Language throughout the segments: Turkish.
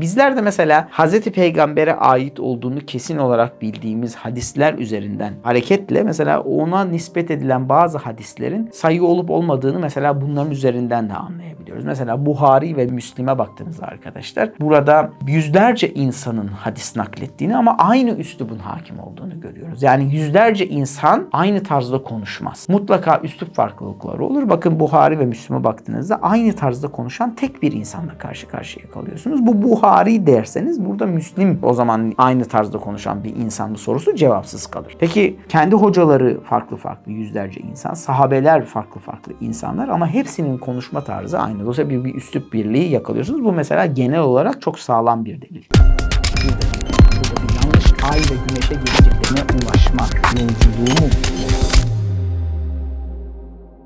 Bizler de mesela Hz. Peygamber'e ait olduğunu kesin olarak bildiğimiz hadisler üzerinden hareketle mesela ona nispet edilen bazı hadislerin sayı olup olmadığını mesela bunların üzerinden de anlayabiliyoruz. Mesela Buhari ve Müslim'e baktığınızda arkadaşlar burada yüzlerce insanın hadis naklettiğini ama aynı üslubun hakim olduğunu görüyoruz. Yani yüzlerce insan aynı tarzda konuşmaz. Mutlaka üslup farklılıkları olur. Bakın Buhari ve Müslim'e baktığınızda aynı tarzda konuşan tek bir insanla karşı karşıya kalıyorsunuz. Bu Buhari derseniz burada Müslim o zaman aynı tarzda konuşan bir insan mı sorusu cevapsız kalır. Peki kendi hocaları farklı farklı yüzlerce insan, sahabeler farklı farklı insanlar ama hepsinin konuşma tarzı aynı. Dolayısıyla bir, bir üslup birliği yakalıyorsunuz. Bu mesela genel olarak çok sağlam bir delil. Burada, burada bir yanlış ay ve güneşe geleceklerine ulaşma yolculuğu mu?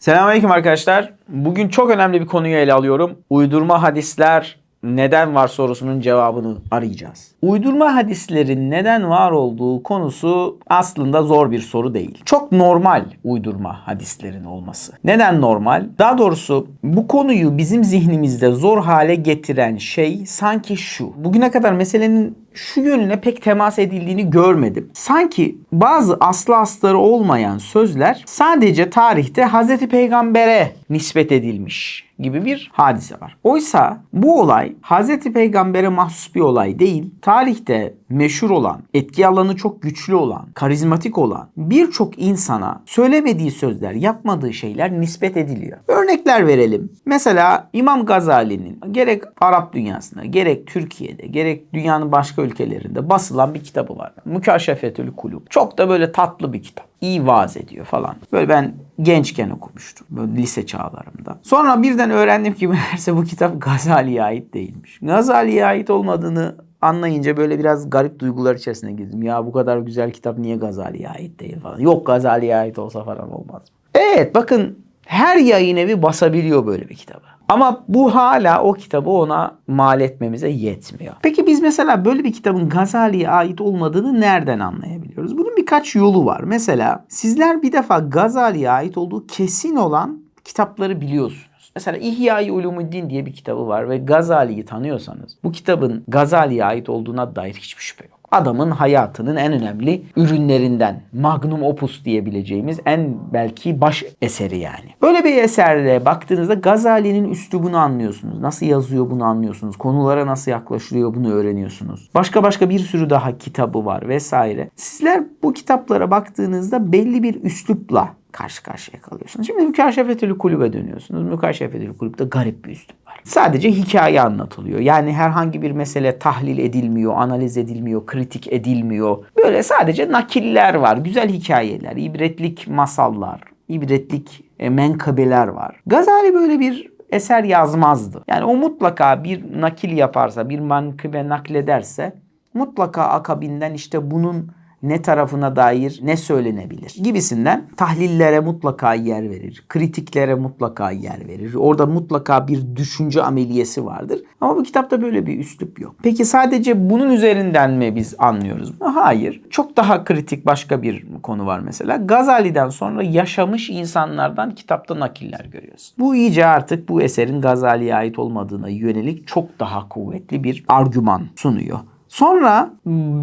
Selamünaleyküm arkadaşlar. Bugün çok önemli bir konuyu ele alıyorum. Uydurma hadisler neden var sorusunun cevabını arayacağız. Uydurma hadislerin neden var olduğu konusu aslında zor bir soru değil. Çok normal uydurma hadislerin olması. Neden normal? Daha doğrusu bu konuyu bizim zihnimizde zor hale getiren şey sanki şu. Bugüne kadar meselenin şu yönüne pek temas edildiğini görmedim. Sanki bazı aslı astarı olmayan sözler sadece tarihte Hazreti Peygamber'e nispet edilmiş gibi bir hadise var. Oysa bu olay Hazreti Peygamber'e mahsus bir olay değil. Tarihte meşhur olan, etki alanı çok güçlü olan, karizmatik olan birçok insana söylemediği sözler, yapmadığı şeyler nispet ediliyor. Örnekler verelim. Mesela İmam Gazali'nin gerek Arap dünyasında, gerek Türkiye'de, gerek dünyanın başka ülkelerinde basılan bir kitabı var. Mükaşefetül Kulub. Çok da böyle tatlı bir kitap. İyi vaaz ediyor falan. Böyle ben gençken okumuştum. Böyle lise çağlarımda. Sonra birden öğrendim ki meğerse bu kitap Gazali'ye ait değilmiş. Gazali'ye ait olmadığını anlayınca böyle biraz garip duygular içerisine girdim. Ya bu kadar güzel kitap niye Gazali'ye ait değil falan. Yok Gazali'ye ait olsa falan olmaz? Evet bakın her yayın evi basabiliyor böyle bir kitabı. Ama bu hala o kitabı ona mal etmemize yetmiyor. Peki biz mesela böyle bir kitabın Gazali'ye ait olmadığını nereden anlayabiliyoruz? Bunun birkaç yolu var. Mesela sizler bir defa Gazali'ye ait olduğu kesin olan kitapları biliyorsunuz. Mesela İhya-i Ulumuddin diye bir kitabı var ve Gazali'yi tanıyorsanız bu kitabın Gazali'ye ait olduğuna dair hiçbir şüphe yok. Adamın hayatının en önemli ürünlerinden magnum opus diyebileceğimiz en belki baş eseri yani. Böyle bir eserde baktığınızda Gazali'nin üslubunu anlıyorsunuz. Nasıl yazıyor bunu anlıyorsunuz. Konulara nasıl yaklaşılıyor bunu öğreniyorsunuz. Başka başka bir sürü daha kitabı var vesaire. Sizler bu kitaplara baktığınızda belli bir üslupla karşı karşıya kalıyorsunuz. Şimdi Mükaşefetül Kulübe dönüyorsunuz. Mükaşefetül Kulüp'te garip bir üslup. Sadece hikaye anlatılıyor. Yani herhangi bir mesele tahlil edilmiyor, analiz edilmiyor, kritik edilmiyor. Böyle sadece nakiller var, güzel hikayeler, ibretlik masallar, ibretlik e, menkabeler var. Gazali böyle bir eser yazmazdı. Yani o mutlaka bir nakil yaparsa, bir menkıbe naklederse mutlaka akabinden işte bunun ne tarafına dair ne söylenebilir gibisinden tahlillere mutlaka yer verir. Kritiklere mutlaka yer verir. Orada mutlaka bir düşünce ameliyesi vardır. Ama bu kitapta böyle bir üslup yok. Peki sadece bunun üzerinden mi biz anlıyoruz? Hayır. Çok daha kritik başka bir konu var mesela. Gazali'den sonra yaşamış insanlardan kitapta nakiller görüyoruz. Bu iyice artık bu eserin Gazali'ye ait olmadığına yönelik çok daha kuvvetli bir argüman sunuyor. Sonra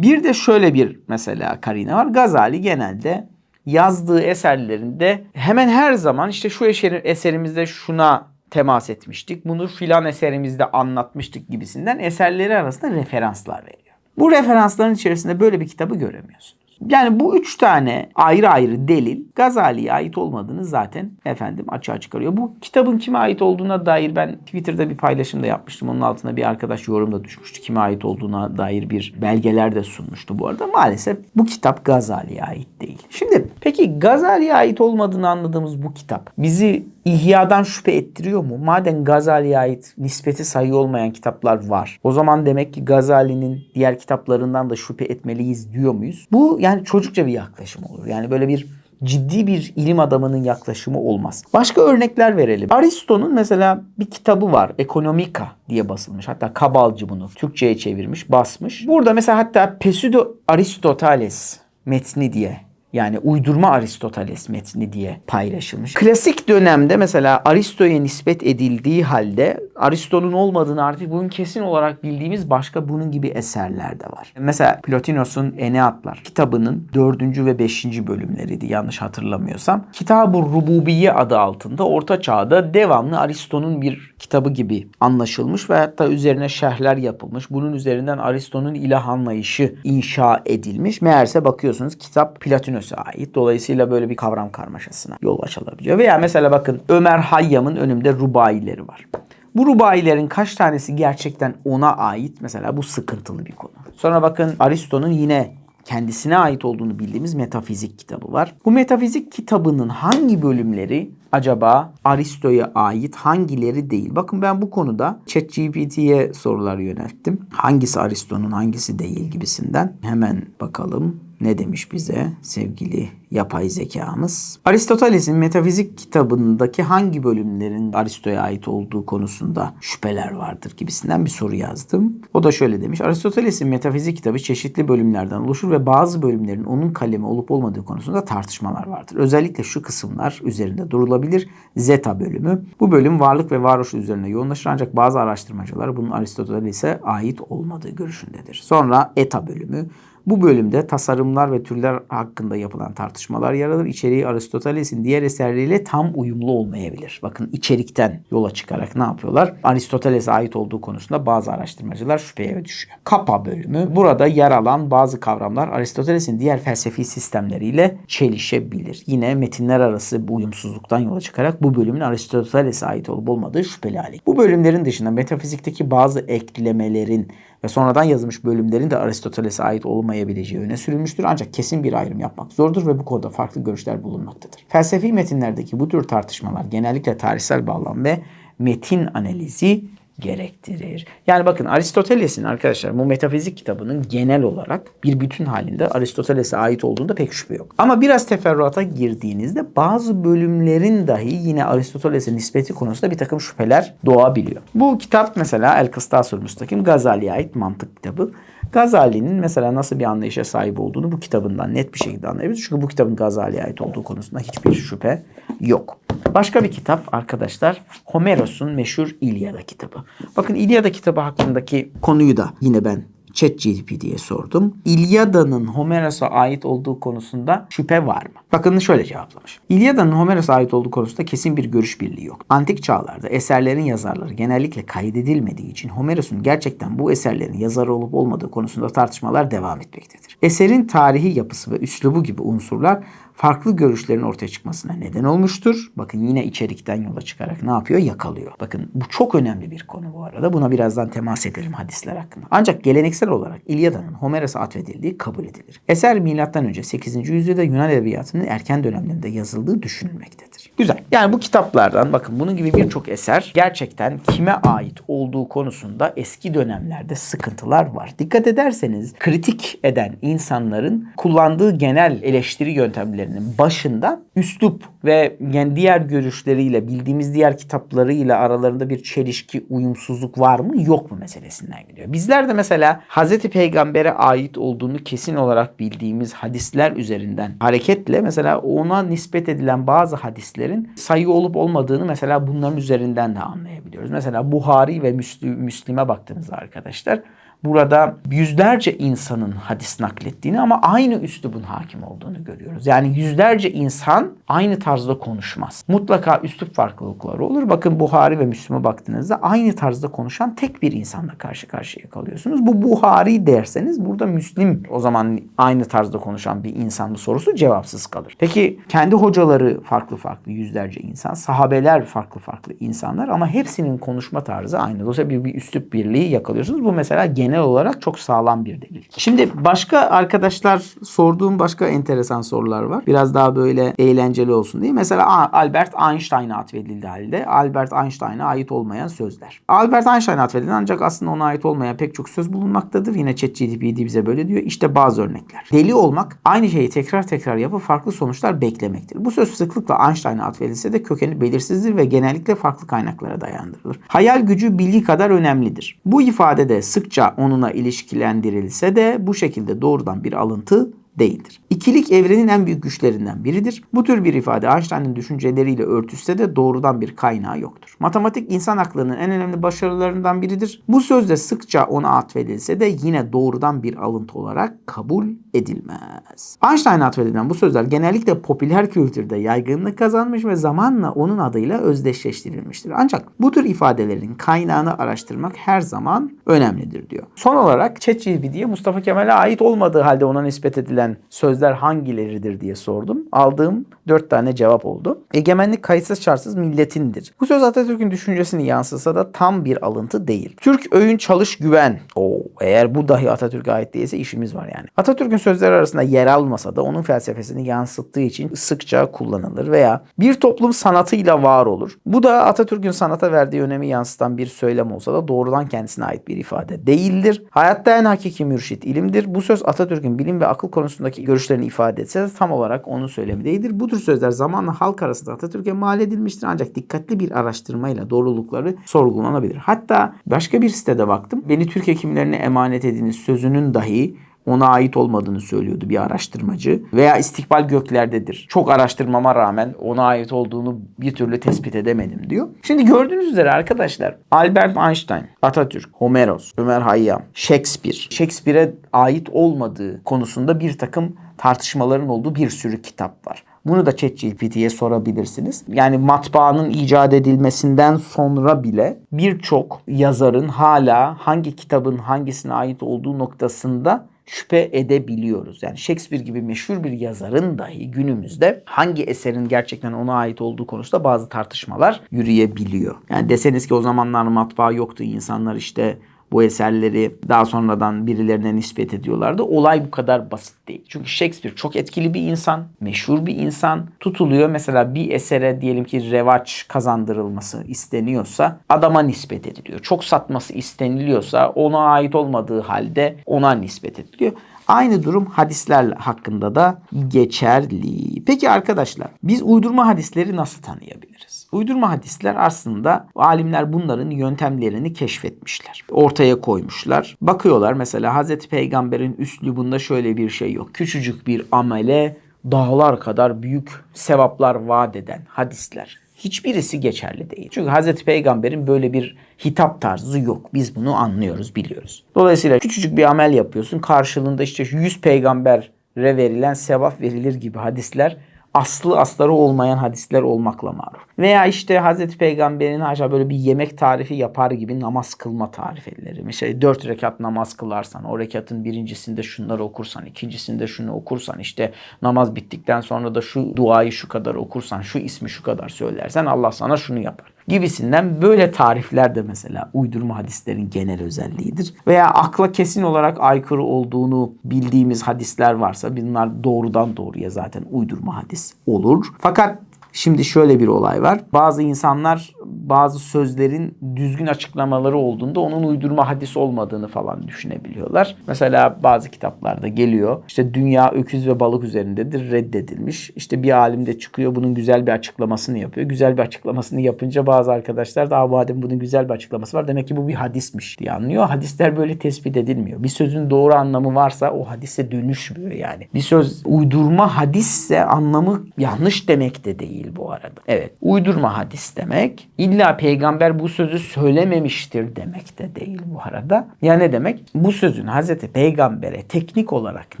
bir de şöyle bir mesela karine var. Gazali genelde yazdığı eserlerinde hemen her zaman işte şu eseri, eserimizde şuna temas etmiştik. Bunu filan eserimizde anlatmıştık gibisinden eserleri arasında referanslar veriyor. Bu referansların içerisinde böyle bir kitabı göremiyorsunuz. Yani bu üç tane ayrı ayrı delil Gazali'ye ait olmadığını zaten efendim açığa çıkarıyor. Bu kitabın kime ait olduğuna dair ben Twitter'da bir paylaşım da yapmıştım. Onun altına bir arkadaş yorum da düşmüştü. Kime ait olduğuna dair bir belgeler de sunmuştu bu arada. Maalesef bu kitap Gazali'ye ait değil. Şimdi peki Gazali'ye ait olmadığını anladığımız bu kitap bizi İhya'dan şüphe ettiriyor mu? Madem Gazali'ye ait nispeti sayı olmayan kitaplar var. O zaman demek ki Gazali'nin diğer kitaplarından da şüphe etmeliyiz diyor muyuz? Bu yani çocukça bir yaklaşım olur. Yani böyle bir ciddi bir ilim adamının yaklaşımı olmaz. Başka örnekler verelim. Aristo'nun mesela bir kitabı var. Ekonomika diye basılmış. Hatta Kabalcı bunu Türkçe'ye çevirmiş, basmış. Burada mesela hatta Pseudo Aristoteles metni diye yani uydurma Aristoteles metni diye paylaşılmış. Klasik dönemde mesela Aristo'ya nispet edildiği halde Aristo'nun olmadığını artık bugün kesin olarak bildiğimiz başka bunun gibi eserler de var. Mesela Plotinos'un Eneatlar kitabının 4. ve 5. bölümleriydi yanlış hatırlamıyorsam. Kitab-ı Rububiye adı altında Orta Çağ'da devamlı Aristo'nun bir kitabı gibi anlaşılmış ve hatta üzerine şerhler yapılmış. Bunun üzerinden Aristo'nun ilah anlayışı inşa edilmiş. Meğerse bakıyorsunuz kitap Platonos'a ait. Dolayısıyla böyle bir kavram karmaşasına yol açılabiliyor. Veya mesela bakın Ömer Hayyam'ın önümde rubaileri var. Bu rubailerin kaç tanesi gerçekten ona ait? Mesela bu sıkıntılı bir konu. Sonra bakın Aristo'nun yine kendisine ait olduğunu bildiğimiz metafizik kitabı var. Bu metafizik kitabının hangi bölümleri acaba Aristo'ya ait, hangileri değil? Bakın ben bu konuda ChatGPT'ye sorular yönelttim. Hangisi Aristo'nun, hangisi değil gibisinden. Hemen bakalım ne demiş bize sevgili yapay zekamız. Aristoteles'in metafizik kitabındaki hangi bölümlerin Aristo'ya ait olduğu konusunda şüpheler vardır gibisinden bir soru yazdım. O da şöyle demiş. Aristoteles'in metafizik kitabı çeşitli bölümlerden oluşur ve bazı bölümlerin onun kalemi olup olmadığı konusunda tartışmalar vardır. Özellikle şu kısımlar üzerinde durulabilir. Zeta bölümü. Bu bölüm varlık ve varoluş üzerine yoğunlaşır ancak bazı araştırmacılar bunun Aristoteles'e ait olmadığı görüşündedir. Sonra eta bölümü. Bu bölümde tasarımlar ve türler hakkında yapılan tartışmalar yer alır. İçeriği Aristoteles'in diğer eserleriyle tam uyumlu olmayabilir. Bakın içerikten yola çıkarak ne yapıyorlar? Aristoteles'e ait olduğu konusunda bazı araştırmacılar şüpheye düşüyor. Kapa bölümü. Burada yer alan bazı kavramlar Aristoteles'in diğer felsefi sistemleriyle çelişebilir. Yine metinler arası bu uyumsuzluktan yola çıkarak bu bölümün Aristoteles'e ait olup olmadığı şüpheli hale. Bu bölümlerin dışında metafizikteki bazı eklemelerin ve sonradan yazılmış bölümlerin de Aristoteles'e ait olmayabileceği öne sürülmüştür. Ancak kesin bir ayrım yapmak zordur ve bu konuda farklı görüşler bulunmaktadır. Felsefi metinlerdeki bu tür tartışmalar genellikle tarihsel bağlam ve metin analizi gerektirir. Yani bakın Aristoteles'in arkadaşlar bu metafizik kitabının genel olarak bir bütün halinde Aristoteles'e ait olduğunda pek şüphe yok. Ama biraz teferruata girdiğinizde bazı bölümlerin dahi yine Aristoteles'e nispeti konusunda bir takım şüpheler doğabiliyor. Bu kitap mesela El Kıstasül Müstakim Gazali'ye ait mantık kitabı. Gazali'nin mesela nasıl bir anlayışa sahip olduğunu bu kitabından net bir şekilde anlayabiliriz. Çünkü bu kitabın Gazali'ye ait olduğu konusunda hiçbir şüphe yok. Başka bir kitap arkadaşlar Homeros'un meşhur İlyada kitabı. Bakın İlyada kitabı hakkındaki konuyu da yine ben ChatGPT'ye sordum. İlyada'nın Homeros'a ait olduğu konusunda şüphe var mı? Bakın şöyle cevaplamış. İlyada'nın Homeros'a ait olduğu konusunda kesin bir görüş birliği yok. Antik çağlarda eserlerin yazarları genellikle kaydedilmediği için Homeros'un gerçekten bu eserlerin yazarı olup olmadığı konusunda tartışmalar devam etmektedir. Eserin tarihi yapısı ve üslubu gibi unsurlar farklı görüşlerin ortaya çıkmasına neden olmuştur. Bakın yine içerikten yola çıkarak ne yapıyor? Yakalıyor. Bakın bu çok önemli bir konu bu arada. Buna birazdan temas edelim hadisler hakkında. Ancak geleneksel olarak İlyada'nın Homeros'a atfedildiği kabul edilir. Eser M.Ö. 8. yüzyılda Yunan edebiyatının erken dönemlerinde yazıldığı düşünülmektedir. Güzel. Yani bu kitaplardan bakın bunun gibi birçok eser gerçekten kime ait olduğu konusunda eski dönemlerde sıkıntılar var. Dikkat ederseniz kritik eden insanların kullandığı genel eleştiri yöntemlerinin başında üslup ve yani diğer görüşleriyle bildiğimiz diğer kitaplarıyla aralarında bir çelişki, uyumsuzluk var mı yok mu meselesinden gidiyor. Bizler de mesela Hz. Peygamber'e ait olduğunu kesin olarak bildiğimiz hadisler üzerinden hareketle mesela ona nispet edilen bazı hadislerin sayı olup olmadığını mesela bunların üzerinden de anlayabiliyoruz. Mesela Buhari ve Müslim'e baktığınızda arkadaşlar burada yüzlerce insanın hadis naklettiğini ama aynı üslubun hakim olduğunu görüyoruz. Yani yüzlerce insan aynı tarzda konuşmaz. Mutlaka üslup farklılıkları olur. Bakın Buhari ve Müslüm'e baktığınızda aynı tarzda konuşan tek bir insanla karşı karşıya kalıyorsunuz. Bu Buhari derseniz burada Müslim o zaman aynı tarzda konuşan bir insan mı sorusu cevapsız kalır. Peki kendi hocaları farklı farklı yüzlerce insan, sahabeler farklı farklı insanlar ama hepsinin konuşma tarzı aynı. Dolayısıyla bir, bir üslup birliği yakalıyorsunuz. Bu mesela genel olarak çok sağlam bir delil. Şimdi başka arkadaşlar sorduğum başka enteresan sorular var. Biraz daha böyle eğlenceli olsun diye. Mesela Albert Einstein'a atfedildi halde Albert Einstein'a ait olmayan sözler. Albert Einstein'a atfedildi ancak aslında ona ait olmayan pek çok söz bulunmaktadır. Yine ChatGPT bize böyle diyor. İşte bazı örnekler. Deli olmak aynı şeyi tekrar tekrar yapıp farklı sonuçlar beklemektir. Bu söz sıklıkla Einstein'a atfedilse de kökeni belirsizdir ve genellikle farklı kaynaklara dayandırılır. Hayal gücü bilgi kadar önemlidir. Bu ifade de sıkça onunla ilişkilendirilse de bu şekilde doğrudan bir alıntı değildir. İkilik evrenin en büyük güçlerinden biridir. Bu tür bir ifade Einstein'ın düşünceleriyle örtüşse de doğrudan bir kaynağı yoktur. Matematik insan aklının en önemli başarılarından biridir. Bu sözde sıkça ona atfedilse de yine doğrudan bir alıntı olarak kabul edilmez. Einstein'a atfedilen bu sözler genellikle popüler kültürde yaygınlık kazanmış ve zamanla onun adıyla özdeşleştirilmiştir. Ancak bu tür ifadelerin kaynağını araştırmak her zaman önemlidir diyor. Son olarak ChatGPT'ye Mustafa Kemal'e ait olmadığı halde ona nispet edilen sözler hangileridir diye sordum. Aldığım dört tane cevap oldu. Egemenlik kayıtsız şartsız milletindir. Bu söz Atatürk'ün düşüncesini yansısa da tam bir alıntı değil. Türk öyün çalış güven. Oo, eğer bu dahi Atatürk'e ait değilse işimiz var yani. Atatürk'ün sözleri arasında yer almasa da onun felsefesini yansıttığı için sıkça kullanılır veya bir toplum sanatıyla var olur. Bu da Atatürk'ün sanata verdiği önemi yansıtan bir söylem olsa da doğrudan kendisine ait bir ifade değildir. Hayatta en hakiki mürşit ilimdir. Bu söz Atatürk'ün bilim ve akıl konusundaki görüşlerini ifade etse tam olarak onun söylemi değildir. Bu tür sözler zamanla halk arasında Atatürk'e mal edilmiştir ancak dikkatli bir araştırmayla doğrulukları sorgulanabilir. Hatta başka bir sitede baktım. Beni Türk hekimlerine emanet ediniz sözünün dahi ona ait olmadığını söylüyordu bir araştırmacı. Veya istikbal göklerdedir. Çok araştırmama rağmen ona ait olduğunu bir türlü tespit edemedim diyor. Şimdi gördüğünüz üzere arkadaşlar Albert Einstein, Atatürk, Homeros, Ömer Hayyam, Shakespeare, Shakespeare'e ait olmadığı konusunda bir takım tartışmaların olduğu bir sürü kitap var. Bunu da ChatGPT'ye sorabilirsiniz. Yani matbaanın icat edilmesinden sonra bile birçok yazarın hala hangi kitabın hangisine ait olduğu noktasında şüphe edebiliyoruz. Yani Shakespeare gibi meşhur bir yazarın dahi günümüzde hangi eserin gerçekten ona ait olduğu konusunda bazı tartışmalar yürüyebiliyor. Yani deseniz ki o zamanlar matbaa yoktu insanlar işte bu eserleri daha sonradan birilerine nispet ediyorlardı. Olay bu kadar basit değil. Çünkü Shakespeare çok etkili bir insan, meşhur bir insan. Tutuluyor mesela bir esere diyelim ki revaç kazandırılması isteniyorsa adama nispet ediliyor. Çok satması isteniliyorsa ona ait olmadığı halde ona nispet ediliyor. Aynı durum hadisler hakkında da geçerli. Peki arkadaşlar biz uydurma hadisleri nasıl tanıyabiliriz? Uydurma hadisler aslında alimler bunların yöntemlerini keşfetmişler. Ortaya koymuşlar. Bakıyorlar mesela Hazreti Peygamber'in üslubunda şöyle bir şey yok. Küçücük bir amele dağlar kadar büyük sevaplar vaat eden hadisler hiçbirisi geçerli değil. Çünkü Hazreti Peygamber'in böyle bir hitap tarzı yok. Biz bunu anlıyoruz, biliyoruz. Dolayısıyla küçücük bir amel yapıyorsun. Karşılığında işte 100 peygambere verilen sevap verilir gibi hadisler aslı asları olmayan hadisler olmakla maruf. Veya işte Hazreti Peygamber'in haşa böyle bir yemek tarifi yapar gibi namaz kılma tarifeleri. Mesela dört rekat namaz kılarsan, o rekatın birincisinde şunları okursan, ikincisinde şunu okursan, işte namaz bittikten sonra da şu duayı şu kadar okursan, şu ismi şu kadar söylersen Allah sana şunu yapar gibisinden böyle tarifler de mesela uydurma hadislerin genel özelliğidir. Veya akla kesin olarak aykırı olduğunu bildiğimiz hadisler varsa bunlar doğrudan doğruya zaten uydurma hadis olur. Fakat Şimdi şöyle bir olay var. Bazı insanlar bazı sözlerin düzgün açıklamaları olduğunda onun uydurma hadis olmadığını falan düşünebiliyorlar. Mesela bazı kitaplarda geliyor. İşte dünya öküz ve balık üzerindedir reddedilmiş. İşte bir alim de çıkıyor bunun güzel bir açıklamasını yapıyor. Güzel bir açıklamasını yapınca bazı arkadaşlar da madem bunun güzel bir açıklaması var demek ki bu bir hadismiş diye anlıyor. Hadisler böyle tespit edilmiyor. Bir sözün doğru anlamı varsa o hadise dönüşmüyor yani. Bir söz uydurma hadisse anlamı yanlış demek de değil bu arada. Evet uydurma hadis demek illa peygamber bu sözü söylememiştir demek de değil bu arada. Ya ne demek? Bu sözün Hazreti Peygamber'e teknik olarak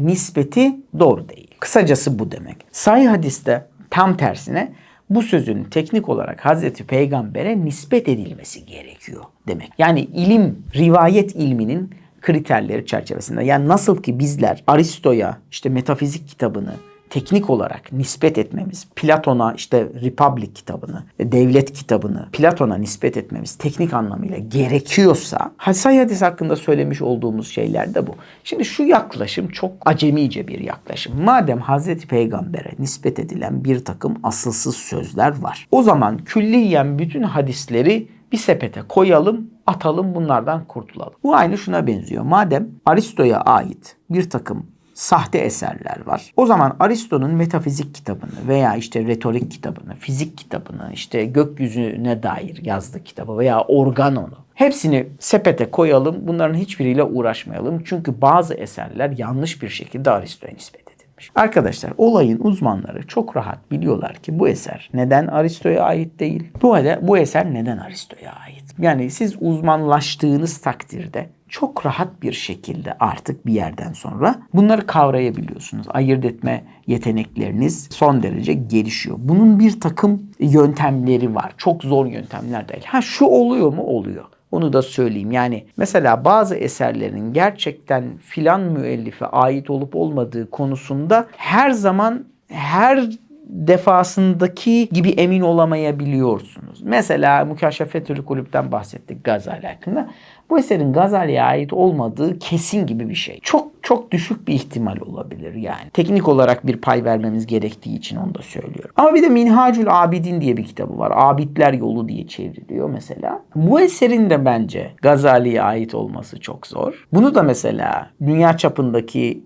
nispeti doğru değil. Kısacası bu demek. Sahih hadiste tam tersine bu sözün teknik olarak Hazreti Peygamber'e nispet edilmesi gerekiyor demek. Yani ilim, rivayet ilminin kriterleri çerçevesinde. Yani nasıl ki bizler Aristo'ya işte metafizik kitabını teknik olarak nispet etmemiz, Platon'a işte Republic kitabını, devlet kitabını Platon'a nispet etmemiz teknik anlamıyla gerekiyorsa Hasay hadis hakkında söylemiş olduğumuz şeyler de bu. Şimdi şu yaklaşım çok acemice bir yaklaşım. Madem Hazreti Peygamber'e nispet edilen bir takım asılsız sözler var. O zaman külliyen bütün hadisleri bir sepete koyalım, atalım bunlardan kurtulalım. Bu aynı şuna benziyor. Madem Aristo'ya ait bir takım sahte eserler var. O zaman Aristo'nun metafizik kitabını veya işte retorik kitabını, fizik kitabını, işte gökyüzüne dair yazdığı kitabı veya organonu hepsini sepete koyalım. Bunların hiçbiriyle uğraşmayalım. Çünkü bazı eserler yanlış bir şekilde Aristo'ya nispet edilmiş. Arkadaşlar olayın uzmanları çok rahat biliyorlar ki bu eser neden Aristo'ya ait değil? Bu, bu eser neden Aristo'ya ait? Yani siz uzmanlaştığınız takdirde çok rahat bir şekilde artık bir yerden sonra bunları kavrayabiliyorsunuz. Ayırt etme yetenekleriniz son derece gelişiyor. Bunun bir takım yöntemleri var. Çok zor yöntemler değil. Ha şu oluyor mu? Oluyor. Onu da söyleyeyim. Yani mesela bazı eserlerin gerçekten filan müellife ait olup olmadığı konusunda her zaman her defasındaki gibi emin olamayabiliyorsunuz. Mesela Mükaşefetül Kulüp'ten bahsettik Gazali hakkında. Bu eserin Gazali'ye ait olmadığı kesin gibi bir şey. Çok çok düşük bir ihtimal olabilir yani. Teknik olarak bir pay vermemiz gerektiği için onu da söylüyorum. Ama bir de Minhacül Abidin diye bir kitabı var. Abidler Yolu diye çevriliyor mesela. Bu eserin de bence Gazali'ye ait olması çok zor. Bunu da mesela dünya çapındaki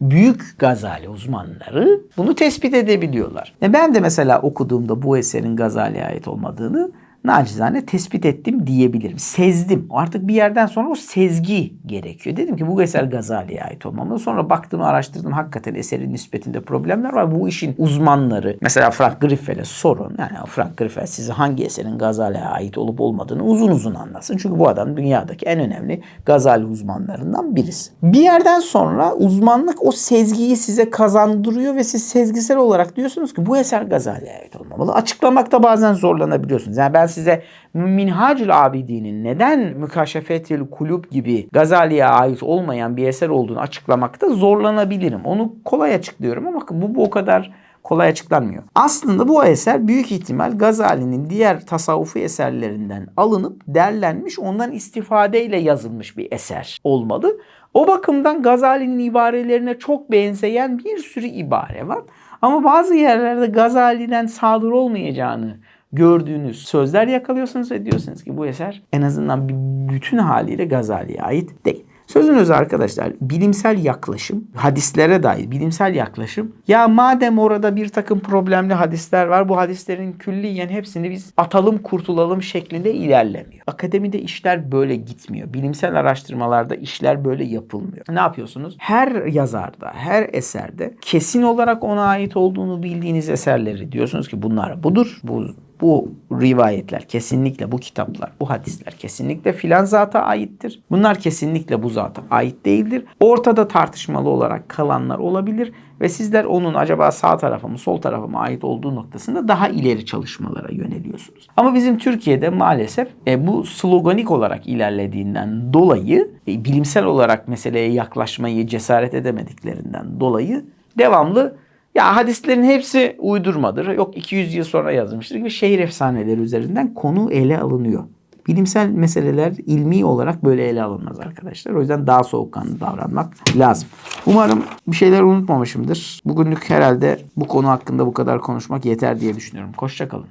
büyük Gazali uzmanları bunu tespit edebiliyorlar. E ben de mesela okuduğumda bu eserin Gazali'ye ait olmadığını nacizane tespit ettim diyebilirim. Sezdim. Artık bir yerden sonra o sezgi gerekiyor. Dedim ki bu eser Gazali'ye ait olmamalı. Sonra baktım araştırdım hakikaten eserin nispetinde problemler var. Bu işin uzmanları mesela Frank Griffel'e sorun. Yani Frank Griffel size hangi eserin Gazali'ye ait olup olmadığını uzun uzun anlasın. Çünkü bu adam dünyadaki en önemli Gazali uzmanlarından birisi. Bir yerden sonra uzmanlık o sezgiyi size kazandırıyor ve siz sezgisel olarak diyorsunuz ki bu eser Gazali'ye ait olmamalı. Açıklamakta bazen zorlanabiliyorsunuz. Yani ben size Minhacül Abidin'in neden Mükaşefetil Kulüp gibi Gazali'ye ait olmayan bir eser olduğunu açıklamakta zorlanabilirim. Onu kolay açıklıyorum ama bu, bu o kadar kolay açıklanmıyor. Aslında bu eser büyük ihtimal Gazali'nin diğer tasavvufi eserlerinden alınıp derlenmiş, ondan istifadeyle yazılmış bir eser olmalı. O bakımdan Gazali'nin ibarelerine çok benzeyen bir sürü ibare var. Ama bazı yerlerde Gazali'den sadır olmayacağını gördüğünüz sözler yakalıyorsunuz ve diyorsunuz ki bu eser en azından bütün haliyle Gazali'ye ait değil. Sözün özü arkadaşlar bilimsel yaklaşım, hadislere dair bilimsel yaklaşım. Ya madem orada bir takım problemli hadisler var bu hadislerin külliyen hepsini biz atalım kurtulalım şeklinde ilerlemiyor. Akademide işler böyle gitmiyor. Bilimsel araştırmalarda işler böyle yapılmıyor. Ne yapıyorsunuz? Her yazarda, her eserde kesin olarak ona ait olduğunu bildiğiniz eserleri diyorsunuz ki bunlar budur. Bu bu rivayetler kesinlikle bu kitaplar, bu hadisler kesinlikle filan zata aittir. Bunlar kesinlikle bu zata ait değildir. Ortada tartışmalı olarak kalanlar olabilir ve sizler onun acaba sağ tarafa mı sol tarafa mı ait olduğu noktasında daha ileri çalışmalara yöneliyorsunuz. Ama bizim Türkiye'de maalesef e, bu sloganik olarak ilerlediğinden dolayı e, bilimsel olarak meseleye yaklaşmayı cesaret edemediklerinden dolayı devamlı ya hadislerin hepsi uydurmadır. Yok 200 yıl sonra yazılmıştır gibi şehir efsaneleri üzerinden konu ele alınıyor. Bilimsel meseleler ilmi olarak böyle ele alınmaz arkadaşlar. O yüzden daha soğukkanlı davranmak lazım. Umarım bir şeyler unutmamışımdır. Bugünlük herhalde bu konu hakkında bu kadar konuşmak yeter diye düşünüyorum. Hoşçakalın.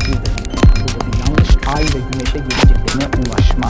Bir de burada bir yanlış ay ve güneşe geleceklerine ulaşın.